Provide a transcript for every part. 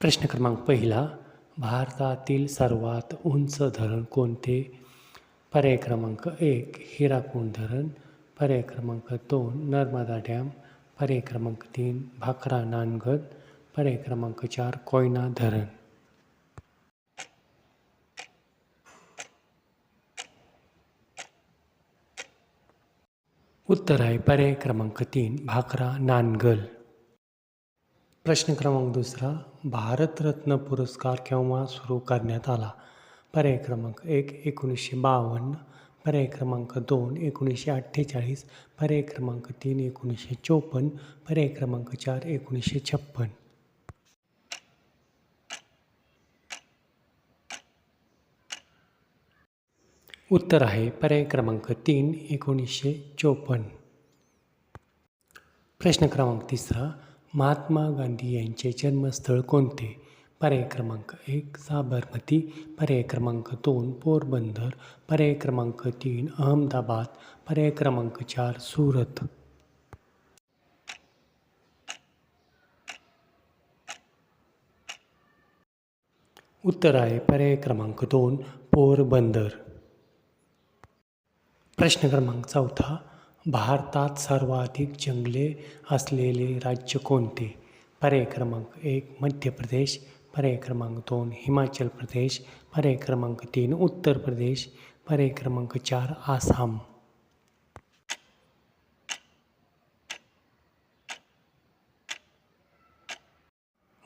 प्रश्न क्रमांक पहिला भारतातील सर्वात उंच धरण कोणते? पर्याय क्रमांक एक हिराकुंड धरण. पर्याय क्रमांक दोन नर्मदा डॅम. पर्याय क्रमांक तीन भाकरा नानगड. पर्याय क्रमांक चार कोयना धरण. उत्तर आहे पर्याय क्रमांक तीन भाकरा नानगल प्रश्न क्रमांक दुसरा भारतरत्न पुरस्कार केव्हा सुरू करण्यात आला? पर्याय क्रमांक एक एकोणीसशे बावन्न. पर्याय क्रमांक दोन एकोणीसशे अठ्ठेचाळीस. पर्याय क्रमांक तीन एकोणीसशे चोपन्न. पर्याय क्रमांक चार एकोणीसशे छप्पन. उत्तर आहे पर्याय क्रमांक तीन एकोणीसशे चोपन्न. प्रश्न क्रमांक तिसरा महात्मा गांधी यांचे जन्मस्थळ कोणते? पर्याय क्रमांक एक साबरमती. पर्याय क्रमांक दोन पोरबंदर. पर्याय क्रमांक तीन अहमदाबाद. पर्याय क्रमांक चार सुरत. उत्तर आहे पर्याय क्रमांक दोन पोरबंदर. प्रश्न क्रमांक चौथा भारतात सर्वाधिक जंगले असलेले राज्य कोणते? पर्याय क्रमांक एक मध्य प्रदेश. पर्याय क्रमांक दोन हिमाचल प्रदेश. पर्याय क्रमांक तीन उत्तर प्रदेश. पर्याय क्रमांक चार आसाम.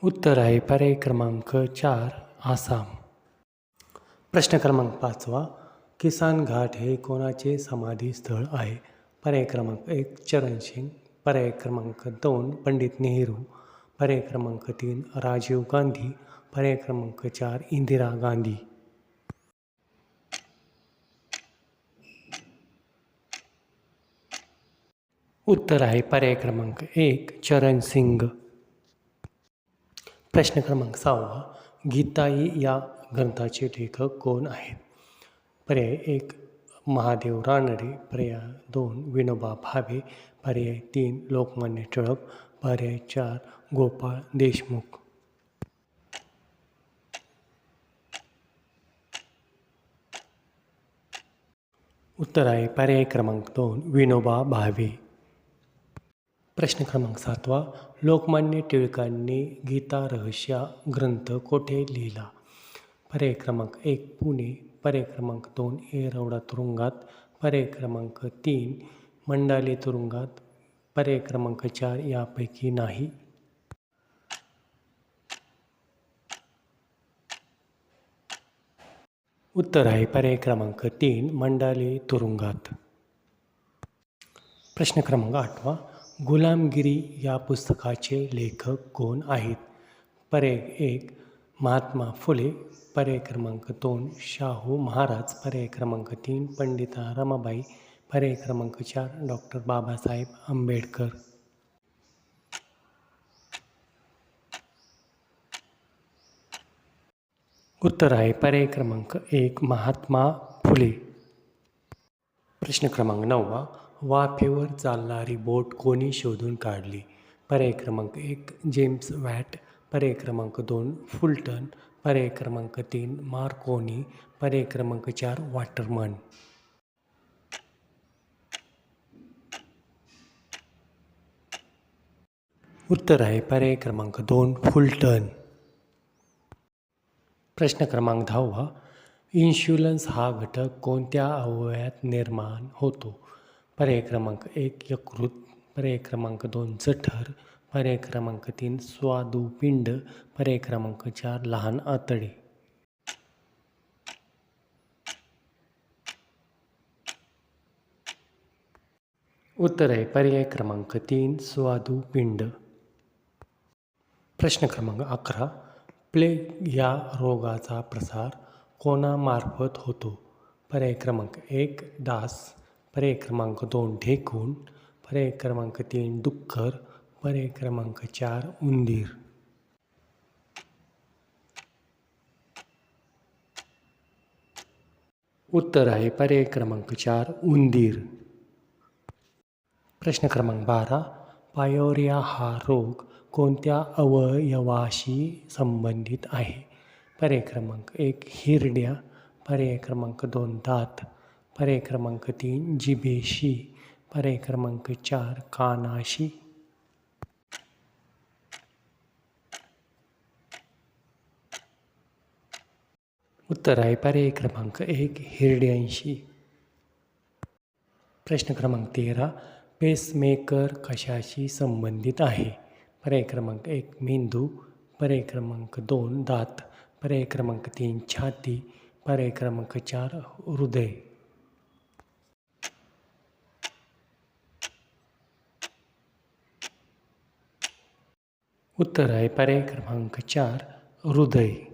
उत्तर आहे पर्याय क्रमांक चार आसाम. प्रश्न क्रमांक पाचवा किसान घाट हे कोणाचे समाधीस्थळ आहे? पर्याय क्रमांक एक चरण सिंग पर्याय क्रमांक दोन पंडित नेहरू पर्याय क्रमांक तीन राजीव गांधी पर्याय क्रमांक चार इंदिरा गांधी। उत्तर आहे पर्याय क्रमांक एक चरण सिंग प्रश्न क्रमांक सहावा, गीताई या ग्रंथाचे लेखक कोण आहेत? पर्याय एक महादेव रानडे पर्याय दोन विनोबा भावे पर्याय तीन लोकमान्य टिळक पर्याय चार गोपाळ देशमुख. उत्तर आहे पर्याय क्रमांक दोन विनोबा भावे. प्रश्न क्रमांक सातवा लोकमान्य टिळकांनी गीता रहस्या ग्रंथ कोठे लिहिला? पर्याय क्रमांक एक पुणे पर्याय क्रमांक दोन एरवडा तुरुंगात पर्याय क्रमांक तीन मंडाले तुरुंगात पर्याय क्रमांक चार यापैकी नाही. उत्तर आहे पर्याय क्रमांक तीन मंडाले तुरुंगात. प्रश्न क्रमांक आठवा. गुलामगिरी या पुस्तकाचे लेखक कोण आहेत? पर्याय एक महात्मा फुले पर्याय क्रमांक दोन शाहू महाराज पर्याय क्रमांक तीन पंडिता रमाबाई पर्याय क्रमांक चार डॉक्टर बाबासाहेब आंबेडकर. उत्तर आहे पर्याय क्रमांक एक महात्मा फुले. प्रश्न क्रमांक नववा वाफेवर चालणारी बोट कोणी शोधून काढली? पर्याय क्रमांक एक जेम्स वॅट पर्याय क्रमांक दोन, फुलटन पर्याय क्रमांक तीन, मार्कोनी पर्याय क्रमांक चार, वॉटरमन. उत्तर आहे पर्याय क्रमांक दोन, फुलटन. प्रश्न क्रमांक दहावा, इन्शुलन्स हा घटक कोणत्या अवयवात निर्माण होतो? पर्याय क्रमांक एक, यकृत. पर्याय क्रमांक दोन, जठर. पर्याय क्रमांक तीन स्वादुपिंड पर्याय क्रमांक चार लहान आतडे. उत्तर आहे पर्याय क्रमांक तीन स्वादुपिंड. प्रश्न क्रमांक अकरा प्लेग या रोगाचा प्रसार कोणामार्फत होतो? पर्याय क्रमांक एक डास. पर्याय क्रमांक दोन ढेकूण. पर्याय क्रमांक तीन डुक्कर पर्याय क्रमांक चार उंदीर. उत्तर आहे पर्याय क्रमांक चार उंदीर. प्रश्न क्रमांक बारा पायोरिया हा रोग कोणत्या अवयवाशी संबंधित आहे? पर्याय क्रमांक एक हिरड्या पर्याय क्रमांक दोन दात. पर्याय क्रमांक तीन जिभेशी. पर्याय क्रमांक चार कानाशी. उत्तर आहे पर्याय क्रमांक एक, हिरड्यांशी. प्रश्न क्रमांक तेरा पेसमेकर कशाशी संबंधित आहे? पर्याय क्रमांक एक, मेंदू. पर्याय क्रमांक दोन, दात. पर्याय क्रमांक तीन, छाती. पर्याय क्रमांक चार, हृदय. उत्तर आहे पर्याय क्रमांक चार, हृदय.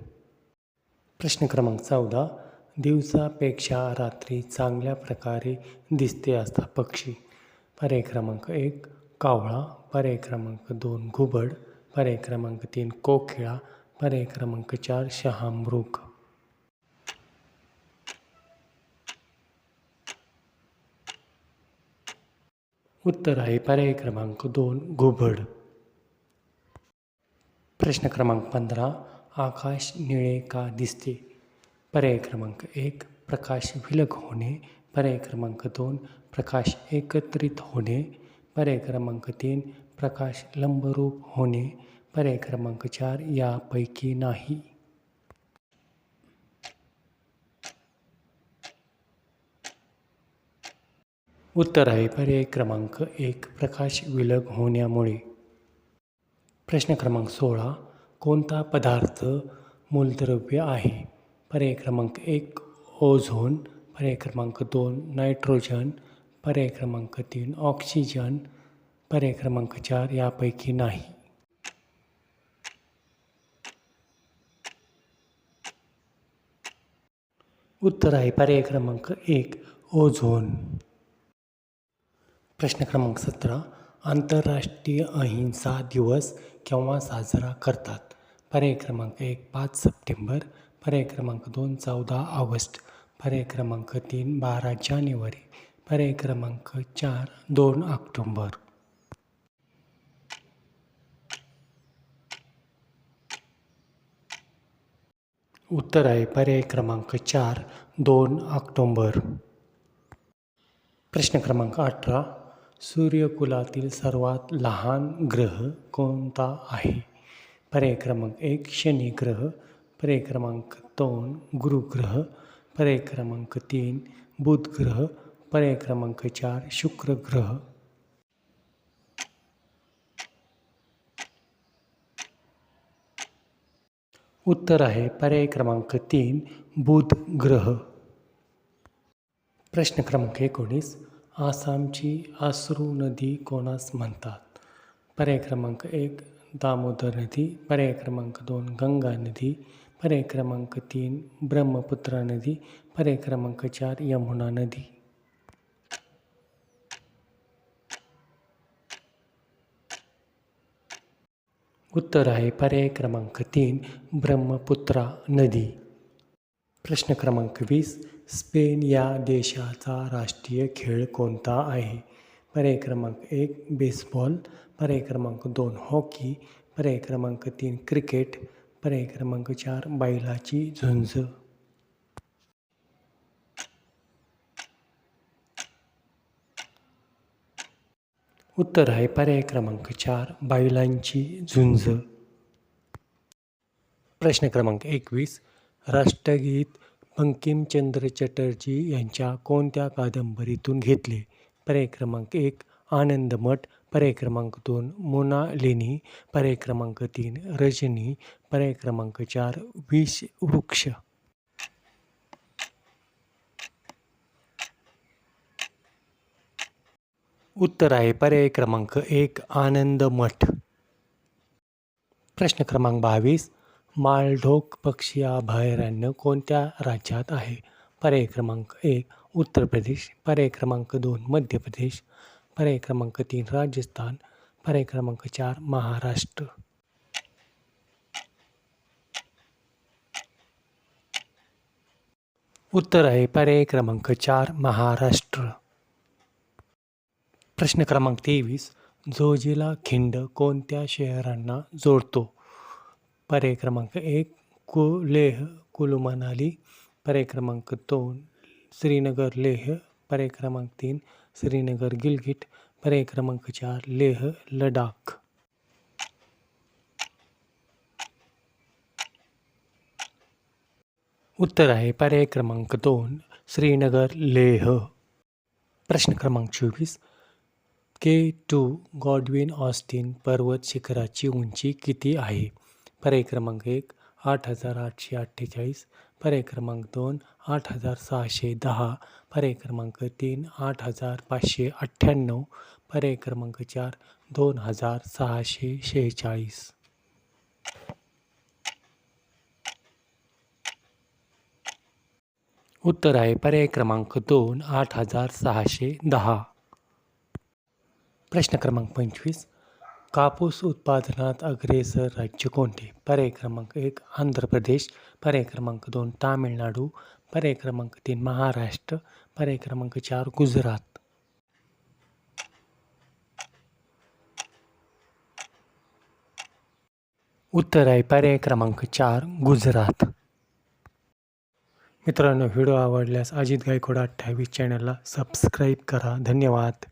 प्रश्न क्रमांक चौदा. दिवसापेक्षा रात्री चांगल्या प्रकारे दिसते असता पक्षी. पर्याय क्रमांक एक कावळा. पर्याय क्रमांक दोन घुबड. पर्याय क्रमांक तीन कोकिळा पर्याय क्रमांक चार शहामृग. उत्तर आहे पर्याय क्रमांक दोन घुबड. प्रश्न क्रमांक पंधरा आकाश निळे का दिसते? पर्याय क्रमांक एक प्रकाश विलग होणे. पर्याय क्रमांक दोन प्रकाश एकत्रित होणे. पर्याय क्रमांक तीन प्रकाश लंबरूप होणे. पर्याय क्रमांक चार यापैकी नाही. उत्तर आहे पर्याय क्रमांक एक प्रकाश विलग होण्यामुळे. प्रश्न क्रमांक सोळा कोणता पदार्थ मूलद्रव्य आहे? पर्याय क्रमांक एक, ओझोन. पर्याय क्रमांक दोन, नायट्रोजन. पर्याय क्रमांक तीन, ऑक्सिजन. पर्याय क्रमांक चार, यापैकी नाही. उत्तर आहे पर्याय क्रमांक एक, ओझोन. प्रश्न क्रमांक सतरा आंतरराष्ट्रीय अहिंसा दिवस केव्हा साजरा करतात? पर्याय क्रमांक एक पाच सप्टेंबर. पर्याय क्रमांक दोन चौदा ऑगस्ट. पर्याय क्रमांक तीन बारा जानेवारी. पर्याय क्रमांक चार दोन ऑक्टोंबर. उत्तर आहे पर्याय क्रमांक चार दोन ऑक्टोंबर. प्रश्न क्रमांक अठरा सूर्यकुलातील सर्वात लहान ग्रह कोणता आहे? पर्याय क्रमांक एक शनी ग्रह पर्याय क्रमांक दोन गुरुग्रह पर्याय क्रमांक तीन बुध ग्रह पर्याय क्रमांक चार शुक्र ग्रह उत्तर आहे पर्याय क्रमांक तीन बुध ग्रह प्रश्न क्रमांक एकोणीस आसामची आसरू नदी कोणास म्हणतात? पर्याय क्रमांक एक दामोदर नदी. पर्याय क्रमांक दोन गंगा नदी. पर्याय क्रमांक तीन ब्रह्मपुत्रा नदी. पर्याय क्रमांक चार यमुना नदी. उत्तर आहे पर्याय क्रमांक तीन ब्रह्मपुत्रा नदी. प्रश्न क्रमांक वीस स्पेन या देशाचा राष्ट्रीय खेळ कोणता आहे? पर्याय क्रमांक एक बेसबॉल. पर्याय क्रमांक दोन हॉकी. पर्याय क्रमांक तीन क्रिकेट. पर्याय क्रमांक चार बैलाची झुंज. उत्तर आहे पर्याय क्रमांक चार बैलांची झुंज. प्रश्न क्रमांक एकवीस राष्ट्रगीत बंकिमचंद्र चटर्जी यांच्या कोणत्या कादंबरीतून घेतले? पर्याय क्रमांक एक आनंदमठ पर्याय क्रमांक दोन मोनालिनी. पर्याय क्रमांक तीन रजनी. पर्याय क्रमांक चार विष वृक्ष. उत्तर आहे पर्याय क्रमांक एक आनंदमठ प्रश्न क्रमांक बावीस माळढोक पक्षी अभयारण्य कोणत्या राज्यात आहे? पर्याय क्रमांक एक उत्तर प्रदेश. पर्याय क्रमांक दोन मध्य प्रदेश. पर्याय क्रमांक तीन राजस्थान. पर्याय क्रमांक चार महाराष्ट्र. उत्तर आहे पर्याय क्रमांक चार महाराष्ट्र. प्रश्न क्रमांक तेवीस जोजिला खिंड कोणत्या शहरांना जोडतो? पर्याय क्रमांक एक कु लेह कुलू मनाली पर्याय क्रमांक दोन, श्रीनगर लेह पर्याय क्रमांक तीन, श्रीनगर गिलगिट पर्याय क्रमांक चार, लेह, लडाख। उत्तर आहे पर्याय क्रमांक दोन, श्रीनगर लेह। प्रश्न क्रमांक चोवीस, के टू गॉडविन ऑस्टिन पर्वत शिखराची उंची किती आहे? पर्याय क्रमांक एक, आठ हज़ार आठशे अठ्ठेचाळीस. पर्याय क्रमांक दोन, आठ हज़ार सहाशे दहा. पर्याय क्रमांक तीन, आठ हज़ार पाचशे अठ्ठ्याण्णव. पर्याय क्रमांक चार, दोन हज़ार सहाशे शेहेचाळीस. उत्तर आहे पर्याय क्रमांक दोन, आठ हज़ार सहाशे दहा. प्रश्न क्रमांक पंचवीस कापूस उत्पादनात अग्रेसर राज्य कोणते? पर्याय क्रमांक एक आंध्र प्रदेश. पर्याय क्रमांक दोन तामिळनाडू. पर्याय क्रमांक तीन महाराष्ट्र. पर्याय क्रमांक चार गुजरात. उत्तर आहे पर्याय क्रमांक चार गुजरात. मित्रांनो व्हिडिओ आवडल्यास अजित गायकवाड अठ्ठावीस चॅनलला सबस्क्राईब करा. धन्यवाद.